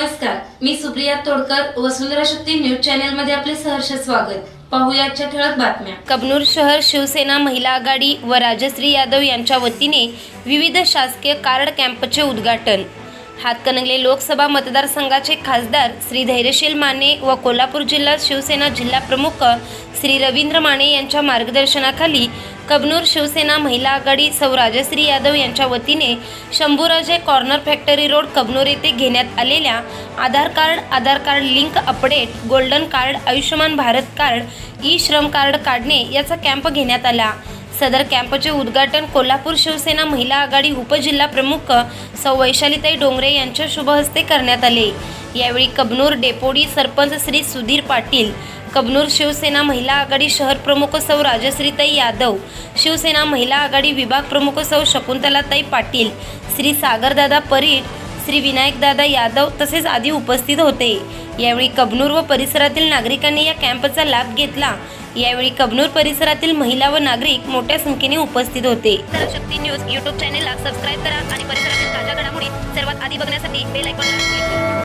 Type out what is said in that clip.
नमस्कार मी सुप्रिया तोडकर वसुंधरा शक्ती न्यूज चॅनलमध्ये आपले सहर्ष स्वागत. पाहुयाच्या ठळक बातम्या. कबनूर शहर शिवसेना महिला आघाडी व राजश्री यादव यांच्या वतीने विविध शासकीय कार्ड कॅम्पचे उद्घाटन. हातकणंगले लोकसभा मतदारसंघाचे खासदार श्री धैर्यशील माने व कोल्हापूर जिल्हा शिवसेना जिल्हा प्रमुख श्री रवींद्र माने यांच्या मार्गदर्शनाखाली कबनूर शिवसेना महिला आघाडी सौ राजश्री यादव यांच्या वतीने Shambhuraje corner factory road Kabnoor येथे घेण्यात आलेल्या Aadhaar card Aadhaar card link update golden card Ayushman Bharat card e Shram card काढणे याचा कॅम्प घेण्यात आला. सदर कॅम्पचे उद्घाटन कोल्हापूर शिवसेना महिला आघाडी उपजिल्हा प्रमुख सौ वैशालीताई डोंगरे यांच्या शुभहस्ते करण्यात आले. यावेळी कबनूर डेपोडी सरपंच श्री सुधीर पाटील कबनूर शिवसेना महिला आघाडी शहर प्रमुख सौ राजश्रीताई यादव शिवसेना महिला आघाडी विभाग प्रमुख सौ शकुंतलाताई पाटील श्री सागरदादा परीट श्री विनायकदादा यादव तसेच आदी उपस्थित होते. यावेळी कबनूर व परिसरातील नागरिकांनी या कॅम्पचा लाभ घेतला. यावेळी कबनूर परिसरातील महिला व नागरिक मोठ्या संख्येने उपस्थित होते. शक्ती न्यूज युट्यूब चॅनेलला सबस्क्राईब करा आणि परिसरातील ताज्या घडामोडी सर्वात आधी बघण्यासाठी बेल आयकॉनला क्लिक करा.